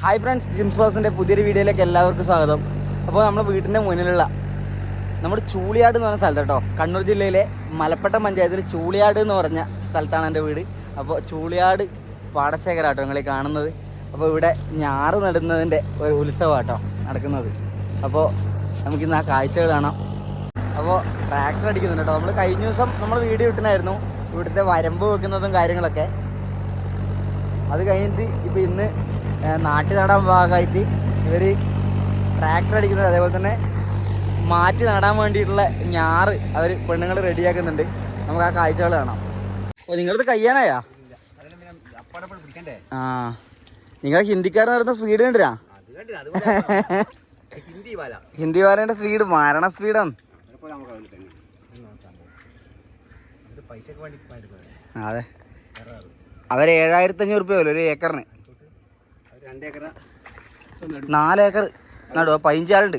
Hi friends Jims ബോസിന്റെ പുതിയൊരു വീഡിയോയിലേക്ക് എല്ലാവർക്കും സ്വാഗതം. അപ്പോൾ നമ്മൾ വീട്ടിന്റെ മുന്നിലുള്ള നമ്മുടെ ചൂളിയാട് എന്ന് പറഞ്ഞ സ്ഥലത്ത് കേട്ടോ കണ്ണൂർ ജില്ലയിലെ മലപ്പട്ടം പഞ്ചായത്തിൽ ചൂളിയാട് എന്ന് പറഞ്ഞ സ്ഥലത്താണ് എന്റെ വീട്. അപ്പോൾ ചൂളിയാട് പാടശേഖരാട്ടോ നിങ്ങൾ ഈ കാണുന്നത്. അപ്പോൾ ഇവിടെ ഞാറ് നടുന്നതിന്റെ ഒരു ഉത്സവമാട്ടോ നടക്കുന്നത്. അപ്പോൾ നമുക്കിന്ന് ആ കാഴ്ചകൾ കാണാം. അപ്പോൾ ട്രാക്ടർ അടിക്കുന്നുണ്ട് കേട്ടോ. നമ്മൾ കഴിഞ്ഞ ദിവസം നമ്മൾ വീഡിയോ ഇട്ടനായിരുന്നു ഇവിടുത്തെ വരമ്പ് വെക്കുന്നതും കാര്യങ്ങളൊക്കെ. അത് കഴിഞ്ഞിട്ട് ഇപ്പം ഇന്ന് നാട്ടി നടാൻ ഭാഗമായിട്ട് ഇവർ ട്രാക്ടർ അടിക്കുന്നത് അതേപോലെ തന്നെ മാറ്റി നടാൻ വേണ്ടിയിട്ടുള്ള ഞാറ് അവർ പെണ്ണുങ്ങൾ റെഡിയാക്കുന്നുണ്ട്. നമുക്ക് ആ കാഴ്ചകൾ കാണാം. അപ്പോൾ നിങ്ങളത് കയ്യാനായാ? ആ. നിങ്ങൾ ഹിന്ദിക്കാരൻ നടന്ന സ്പീഡ് കണ്ടിരാ ഹിന്ദി പറയുന്ന സ്പീഡ് മാരണ സ്പീഡാണ് അതെ. അവർ ഏഴായിരത്തി അഞ്ഞൂറ് രൂപ ഒരു ഏക്കറിന്. നാല് നടുവാ പതിനഞ്ചാളുണ്ട്.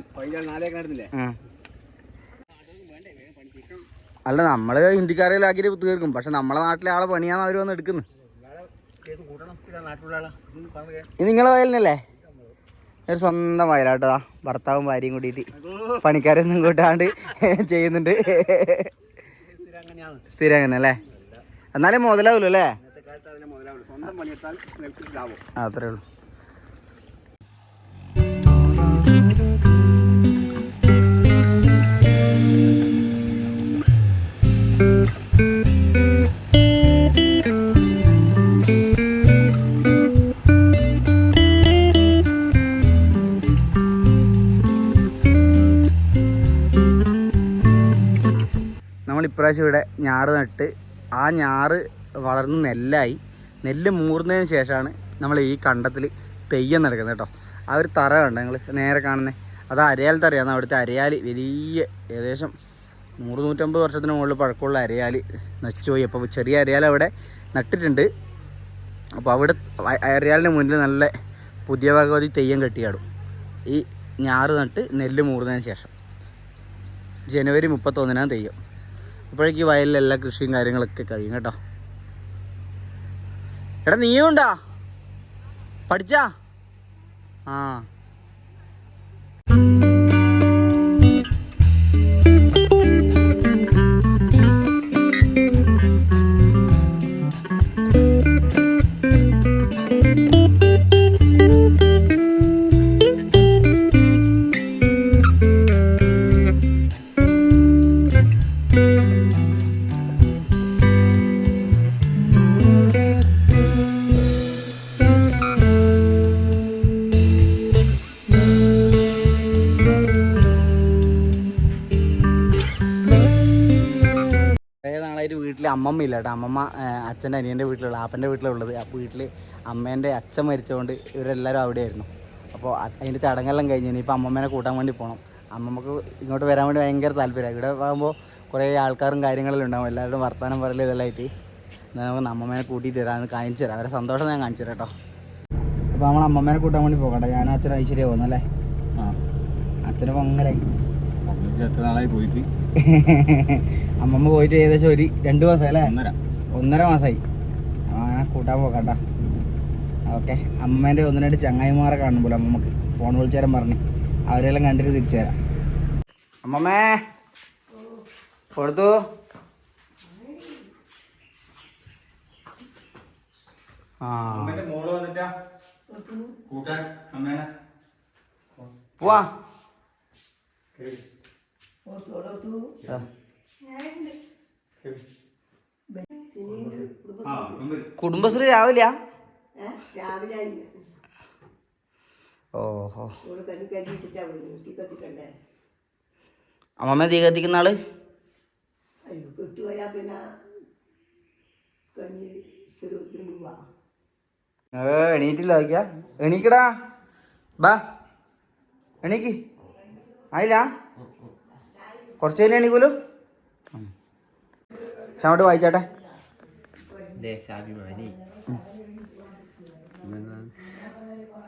അല്ല നമ്മൾ ഹിന്ദിക്കാരെല്ലാക്കി തീർക്കും. പക്ഷെ നമ്മളെ നാട്ടിലെ ആളെ പണിയാണ് അവർ വന്ന് എടുക്കുന്നു. ഇത് നിങ്ങളെ വയലിനല്ലേ? ഒരു സ്വന്തം വയലാട്ടതാ ഭർത്താവും ഭാര്യയും കൂടിയിട്ട് പണിക്കാരൊന്നും കൂട്ടാണ്ട് ചെയ്യുന്നുണ്ട്. സ്ഥിരം അങ്ങനെ അല്ലേ എന്നാലേ മുതലാവൂലേ അല്ലേ? അത്രേ ഉള്ളൂ. നമ്മൾ ഇപ്രാവശ്യം ഇവിടെ ഞാറ് നട്ട്. ആ ഞാറ് വളർന്ന് നെല്ലായി. നെല്ല് മൂർന്നതിന് ശേഷമാണ് നമ്മൾ ഈ കണ്ടത്തിൽ തെയ്യം നടക്കുന്നത് കേട്ടോ. ആ ഒരു തറ കണ്ടോ നിങ്ങൾ നേരെ കാണുന്നത് അത് അരയാൽ തറയാണ്. അവിടുത്തെ അരയാൽ വലിയ ഏകദേശം നൂറ് നൂറ്റമ്പത് വർഷത്തിന് മുകളിൽ പഴക്കമുള്ള അരയാൽ നശിച്ചുപോയി. അപ്പോൾ ചെറിയ അരയാൽ അവിടെ നട്ടിട്ടുണ്ട്. അപ്പോൾ അവിടെ അരയാലിന്റെ മുന്നിൽ നല്ല പുതിയ ഭഗവതി തെയ്യം കെട്ടിയാടും ഈ ഞാറ് നട്ട് നെല്ല് മൂറുന്നതിന് ശേഷം. ജനുവരി മുപ്പത്തൊന്നിനാണ് തെയ്യം. അപ്പോഴേക്ക് ഈ വയലിലെല്ലാ കൃഷിയും കാര്യങ്ങളൊക്കെ കഴിയും കേട്ടോ. എടാ നീയുണ്ടാ പഠിച്ചാ? ആ. കുറേ വീട്ടിൽ അമ്മമ്മ ഇല്ല കേട്ടോ അമ്മമ്മ അച്ഛന്റെ അനിയന്റെ വീട്ടിലുള്ള ആപ്പന്റെ വീട്ടിലുള്ളത് അപ്പോൾ വീട്ടിൽ അമ്മേന്റെ അച്ഛൻ മരിച്ചതുകൊണ്ട് ഇവരെല്ലാവരും അവിടെയായിരുന്നു. അപ്പോൾ അതിന്റെ ചടങ്ങെല്ലാം കഴിഞ്ഞ് ഇനിയിപ്പോൾ അമ്മമ്മേനെ കൂട്ടാൻ വേണ്ടി പോകണം അമ്മമ്മക്ക് ഇങ്ങോട്ട് വരാൻ വേണ്ടി ഭയങ്കര താല്പര്യമാണ് ഇവിടെ ആകുമ്പോൾ കുറേ ആൾക്കാരും കാര്യങ്ങളെല്ലാം ഉണ്ടാവും. എല്ലാവരും വർത്തമാനം പറയലും ഇതെല്ലാമായിട്ട്. നമുക്ക് അമ്മമ്മേനെ കൂട്ടിയിട്ട് തരാമെന്ന് കാണിച്ചു തരാം. അവരെ സന്തോഷം ഞാൻ കാണിച്ചു തരാം കേട്ടോ അപ്പോൾ നമ്മൾ അമ്മമ്മേനെ കൂട്ടാൻ വേണ്ടി പോകട്ടെ. ഞാനും അച്ഛനും ഐശ്വര്യ പോകുന്നല്ലേ ആ. അച്ഛനും അങ്ങനെ എത്ര നാളായി പോയിട്ട്? അമ്മമ്മ പോയിട്ട് ഏകദേശം ഒരു രണ്ട് മാസം അല്ലേ? ഒന്നര. ഒന്നര മാസമായി. ആ കൂട്ടാൻ പോക്കട്ടാ. ഓക്കെ. അമ്മേന്റെ ഒന്ന് രണ്ട് ചങ്ങായിമാരെ കാണുമ്പോൾ അമ്മമ്മക്ക്. ഫോൺ വിളിച്ചു തരാൻ പറഞ്ഞു. അവരെല്ലാം കണ്ടിട്ട് തിരിച്ചു തരാം അമ്മമ്മേ. കൊടുത്തു. ആ. അമ്മേന്റെ മോൾ വന്നിട്ടാ? കൂട്ടാൻ അമ്മേനെ. പോവാ. കുടുംബശ്രീ രാവിലെ ഓഹോ. അമ്മമ്മ തീ കത്തിക്കുന്ന ആൾ? എണീറ്റില്ല എണീക്കടാ. ബാ. എണീക്ക്. ആയില്ല? കുറച്ച് കഴിഞ്ഞ് എണീക്കൂലോ അങ്ങോട്ട് വായിച്ചാട്ടെ.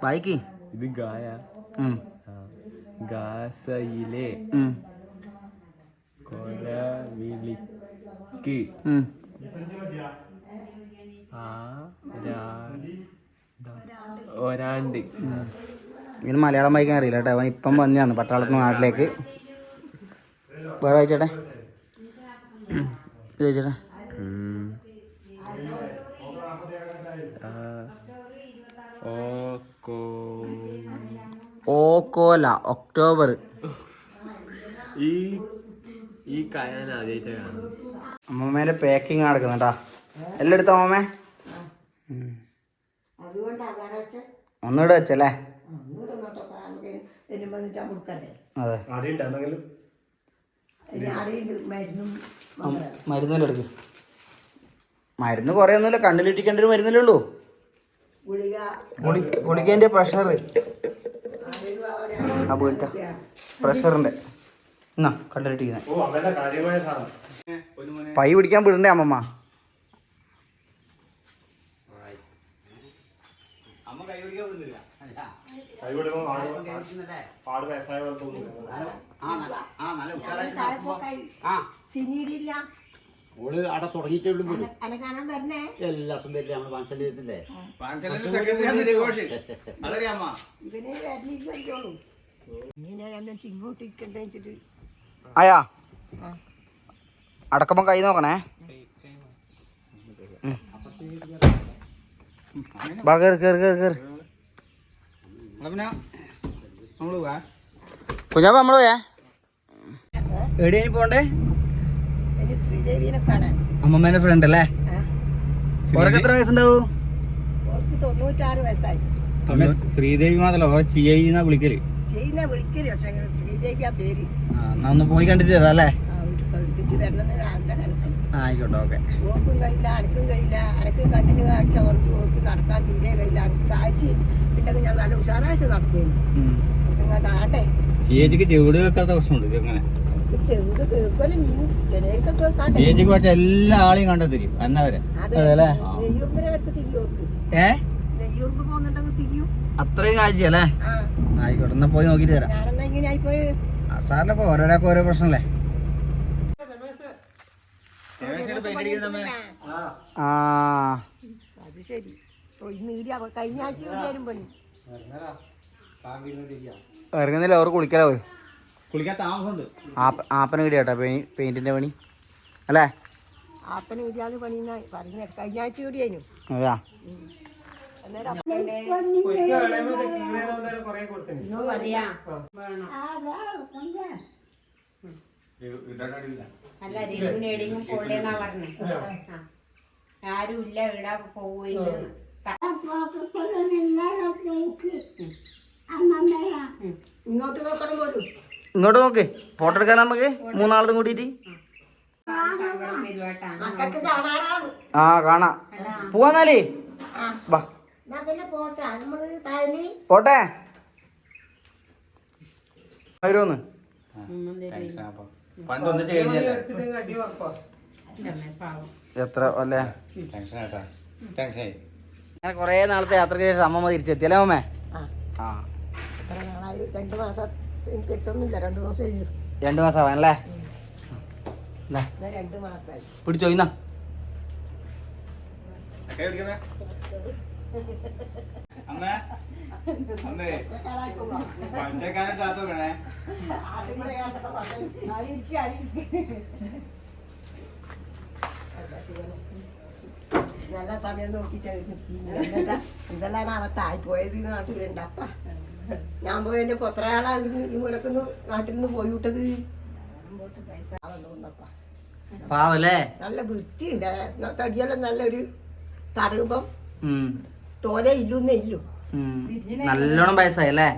വായിക്കി. ഇത് ഗായ. ഗാസയിലെ കൊലവിളിക്ക്. ഒരാണ്ട്. ഇവന് മലയാളം വായിക്കാൻ അറിയില്ല കേട്ടോ. അവൻ ഇപ്പം വന്നതാണ് പട്ടാളത്തിന് നാട്ടിലേക്ക്. വേറെ വായിച്ചേട്ടെ ഇത് വായിച്ചേട്ടെ ഓക്കോ ഓക്കോല ഒക്ടോബർ. ഈ ഈ ആദ്യമായിട്ട് അമ്മമ്മേന്റെ പാക്കിങ് നടക്കുന്നുണ്ടാ എല്ലാം എടുത്ത അമ്മമ്മേ? ഒന്നുകൂടെ വെച്ചല്ലേ? അതെ അതിന് ആടെയുണ്ട് മരുന്നും മാത്രമേ മരുന്നെല്ലാം എടുക്ക്. മരുന്ന് കുറേ ഒന്നുമില്ല കണ്ണിലിട്ടിക്കേണ്ട ഒരു മരുന്നല്ലേ ഉള്ളൂ. ഗുളിക. ഗുളി ഗുളികേന്റെ പ്രഷർ ആ പോയിട്ടാ പ്രഷറിന്റെ എന്നാ സാധനം. പൈ പിടിക്കാൻ വിടണ്ടേ അമ്മമ്മ? അമ്മ കൈ പിടിക്കാൻ വിടുന്നില്ല. പാട് പോലെ തോന്നുന്നു സിനിയിടില്ല ഓൾ അവിടെ തുടങ്ങിയിട്ടേ ഉള്ളൂ എല്ലാ ഞാൻ ഇങ്ങോട്ട് ഇരിക്കണ്ടേ വെച്ചിട്ട്? ആയാ? അടക്കുമ്പം കൈ നോക്കണേ. കേറ് കേറ് കേറ് കുഞ്ഞാപ്പ നമ്മൾ പോയേ? എവിടെയാണ് പോണ്ടേ? ശ്രീദേവിനെ കാണാൻ. അമ്മമ്മേന്റെ ഫ്രണ്ട് അല്ലേ? ഓർക്ക് എത്ര വയസ്സുണ്ടാവും? തൊണ്ണൂറ്റാറ് വയസ്സായി. ശ്രീദേവി മാത്രല്ല ചെയ്യുന്ന വിളിക്കൽ. ചെയ്യുന്ന വിളിക്കൽ പക്ഷെ ശ്രീദേവി ആ പേര്. ഒന്ന് പോയി കണ്ടിട്ട് തരാം അല്ലേ? ആയിക്കോട്ടെ ഓക്കെ. ഓർക്കും കഴിയില്ല അനക്കും കഴിയില്ല. അനക്കും കണ്ണിന് കാഴ്ച ഓർക്ക് ഓർക്ക് നടക്കാൻ തീരെ കഴിയില്ല. അനക്ക് കാഴ്ച ഉണ്ടെങ്കിൽ ഞാൻ നല്ല ഉഷാറായിട്ട് നടക്കുന്നു ചേച്ചിക്ക് ചെവിട് വെക്കാത്ത പ്രശ്നമുണ്ട് ഇങ്ങനെ ചേച്ചിക്ക് വെച്ച എല്ലാ ആളെയും കണ്ടു തരും എന്നെ വരെ ഏ? അത്രയും കാഴ്ചയല്ലേ ആ. ആയിക്കോട്ടെ എന്നാ പോയി നോക്കിട്ട് തരാം സാറില്ല ഇപ്പൊ ഓരോരാൾക്ക് ഓരോ പ്രശ്നല്ലേ? ആ. അത് ശരി. ഇറങ്ങുന്നില്ല അവർ കുളിക്കല പോയി. കുളിക്കാൻ താമസമുണ്ട്. ആപ്പ ആപ്പന കേട്ടോ പെയിന്റിന്റെ പണി. അല്ലേ? ആപ്പന് പണി പറഞ്ഞ കഴിഞ്ഞ ആഴ്ച ഇടിയായിരുന്നു അതാ. അന്നേരം അല്ല പറഞ്ഞേ. ആരും ഇല്ല ഇവിടെ പോവുകയില്ല ഇങ്ങോട്ട് നോക്കണം പോലും. ഇങ്ങോട്ട് നോക്ക്. ഫോട്ടോ എടുക്കാൻ നമുക്ക്? മൂന്നാളതും കൂട്ടിയിട്ട് ആ കാണാ. പോവാന്നാലേ? വാ. പോട്ടെ. പണ്ടൊന്നും ചെയ്യുന്നല്ലേ എത്ര അല്ലേ? ഞാൻ കുറേ നാളത്തെ യാത്രയ്ക്ക് ശേഷം അമ്മമ്മ തിരിച്ചെത്തിയല്ലേ അമ്മേ ആ. രണ്ടു എത്ര നാളായി? രണ്ട് മാസം എനിക്ക് എത്തുന്നില്ല രണ്ട് ദിവസം കഴിയും രണ്ടു അല്ലേ രണ്ട് മാസമായി പിടിച്ചോ ഇന്നാ. നല്ല സമയം നോക്കിട്ടായിരുന്നു എന്തെല്ലാം അവത്തായി പോയത് നാട്ടിലുണ്ടപ്പ ഞാൻ പോയതിന്റെ എത്ര ആളായിരുന്നു ഈ മുലക്കുന്ന് നാട്ടിൽ നിന്ന് പോയി വിട്ടത് പൈസ പാവല്ലേ? നല്ല വൃത്തിയുണ്ട്. തടിയെല്ലാം നല്ലൊരു തടകുമ്പം തോനെ ഇല്ലൂന്നേ ഇല്ലു. നല്ലോണം വയസ്സായി അല്ലേ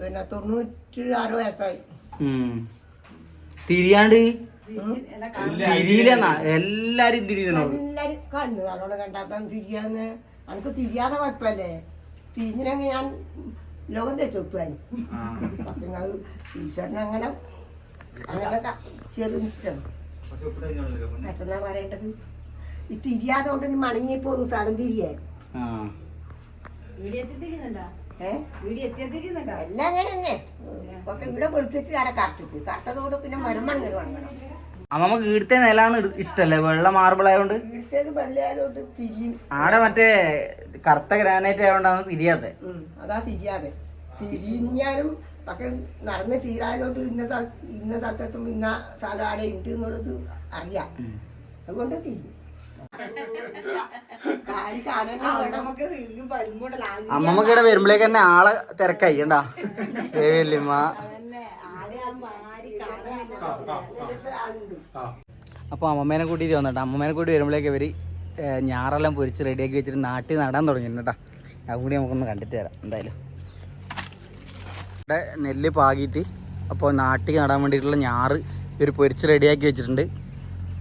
പിന്നെ തൊണ്ണൂറ്റി ആറ് വയസ്സായി. ഉം. തിരിയാണ്ട്? തിരിയില്ലെന്നാ? എല്ലാരും തിരിയുന്നു എല്ലാരും കണ്ടു. നല്ലോണം കണ്ടാത്താൻ തിരിയാന്ന്. എനിക്ക് തിരിയാതെ കുഴപ്പല്ലേ തിരിഞ്ഞിനെങ്കിൽ ഞാൻ ലോകം തെച്ചെത്തുവാൻ പക്ഷെ അത് ഈശ്വരൻ അങ്ങനെ അങ്ങനെ ചെറിയ ഇഷ്ടം മറ്റന്നാ പറയേണ്ടത്? ഈ തിരിയാതെ കൊണ്ട് മണങ്ങി മടങ്ങിപ്പോന്നു സാധനം തിരിയാൻ. എല്ലാം അങ്ങനെ തന്നെ ഒക്കെ ഇവിടെ വെളുത്തിട്ട് അവിടെ കറുത്തിട്ട്. കറുത്തതോട് പിന്നെ മരമണ്ണൽ വണങ്ങണം അമ്മമ്മക്ക് ഇവിടുത്തെ നിലാണ് ഇഷ്ടല്ലേ? വെള്ള മാർബിൾ ആയതുകൊണ്ട് ആടെ മറ്റേ കറുത്ത ഗ്രാനൈറ്റ് ആയതുകൊണ്ടാണ് തിരിയാതെ അതാ തിരിയാതെ തിരിഞ്ഞാലും പക്ഷെ നടന്ന് ശീലായതുകൊണ്ട് ഇന്ന സ്ഥല ഇന്ന സ്ഥലത്തെത്തും ഇന്ന സ്ഥലം ആടെ ഉണ്ട് എന്നുള്ളത് അറിയാം. അതുകൊണ്ട് തിരിയും. കാളി കാണാൻ നമുക്ക് വരുമ്പോഴല്ല അമ്മമ്മക്ക് ഇവിടെ വരുമ്പോഴേക്ക് തന്നെ ആളെ തിരക്കായി കണ്ടാ? ദേവിയല്ലിമ്മ അപ്പോൾ അമ്മമ്മേനെ കൂട്ടിയിട്ട് വന്നിട്ട്. അമ്മമ്മേനെ കൂട്ടി വരുമ്പോഴേക്ക് ഇവർ ഞാറെല്ലാം പൊരിച്ച് റെഡിയാക്കി വെച്ചിട്ട് നാട്ടിൽ നടാൻ തുടങ്ങിയിട്ടുണ്ട്. കേട്ടോ അതും കൂടി നമുക്കൊന്ന് കണ്ടിട്ട് തരാം എന്തായാലും. ഇവിടെ നെല്ല് പാകിയിട്ട് അപ്പോൾ നാട്ടിൽ നടാൻ വേണ്ടിയിട്ടുള്ള ഞാറ് ഇവർ പൊരിച്ച് റെഡിയാക്കി വെച്ചിട്ടുണ്ട്.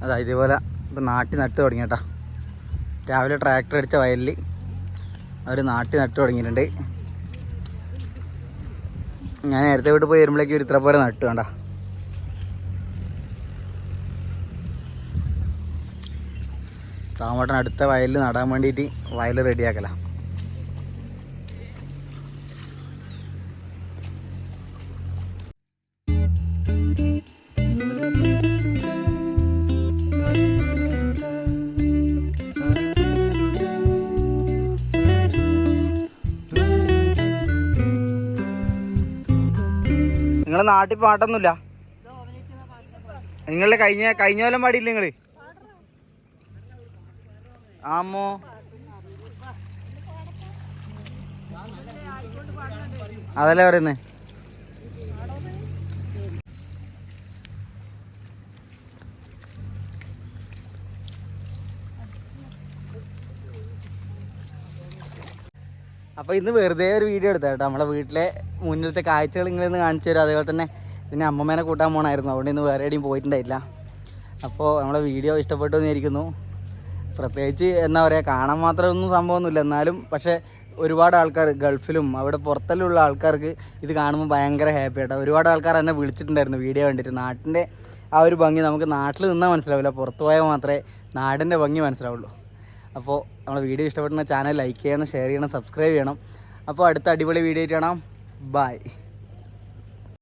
അതാ ഇതേപോലെ ഇപ്പോൾ നാട്ടിൽ നട്ട് തുടങ്ങി കേട്ടോ രാവിലെ ട്രാക്ടർ അടിച്ച വയലിൽ അവർ നാട്ടിൽ നട്ട് തുടങ്ങിയിട്ടുണ്ട്. ഞാൻ നേരത്തെ വീട്ടിൽ പോയി വരുമ്പോഴേക്കും ഒരു ഇത്ര പോലെ നട്ടു വേണ്ട താമട്ടൻ അടുത്ത വയലിൽ നടാൻ വേണ്ടിയിട്ട് വയൽ റെഡിയാക്കല. നിങ്ങളെ നാട്ടിൽ പാട്ടൊന്നുമില്ല? നിങ്ങളുടെ കഴിഞ്ഞ കഴിഞ്ഞ കൊല്ലം പാടിയില്ല നിങ്ങൾ? ആമോ? അതല്ലേ പറയുന്നേ? അപ്പോൾ ഇന്ന് വെറുതെ ഒരു വീഡിയോ എടുത്ത കേട്ടോ. നമ്മളെ വീട്ടിലെ മുന്നിലത്തെ കാഴ്ചകൾ നിങ്ങളിന്ന് കാണിച്ചു തരും. അതേപോലെ തന്നെ പിന്നെ അമ്മമ്മേനെ കൂട്ടാൻ പോകണമായിരുന്നു അതുകൊണ്ട് ഇന്ന് വേറെ എവിടെയും പോയിട്ടുണ്ടായില്ല. അപ്പോൾ നമ്മളെ വീഡിയോ ഇഷ്ടപ്പെട്ടു എന്നിരിക്കുന്നു പ്രത്യേകിച്ച് എന്താ പറയുക കാണാൻ മാത്രമൊന്നും സംഭവമൊന്നുമില്ല. എന്നാലും പക്ഷേ ഒരുപാട് ആൾക്കാർ ഗൾഫിലും അവിടെ പുറത്തെല്ലാം ആൾക്കാർക്ക് ഇത് കാണുമ്പോൾ ഭയങ്കര ഹാപ്പി ആട്ടോ. ഒരുപാട് ആൾക്കാർ എന്നെ വിളിച്ചിട്ടുണ്ടായിരുന്നു വീഡിയോ കണ്ടിട്ട്. നാട്ടിന്റെ ആ ഒരു ഭംഗി നമുക്ക് നാട്ടിൽ നിന്നാൽ മനസ്സിലാവില്ല. പുറത്തു പോയാൽ മാത്രമേ നാടിന്റെ ഭംഗി മനസ്സിലാവുള്ളൂ. അപ്പോൾ നമ്മൾ വീഡിയോ ഇഷ്ടപ്പെടുന്ന ചാനൽ ലൈക്ക് ചെയ്യണം ഷെയർ ചെയ്യണം സബ്സ്ക്രൈബ് ചെയ്യണം. അപ്പോൾ അടുത്ത അടിപൊളി വീഡിയോ കാണാം. ബൈ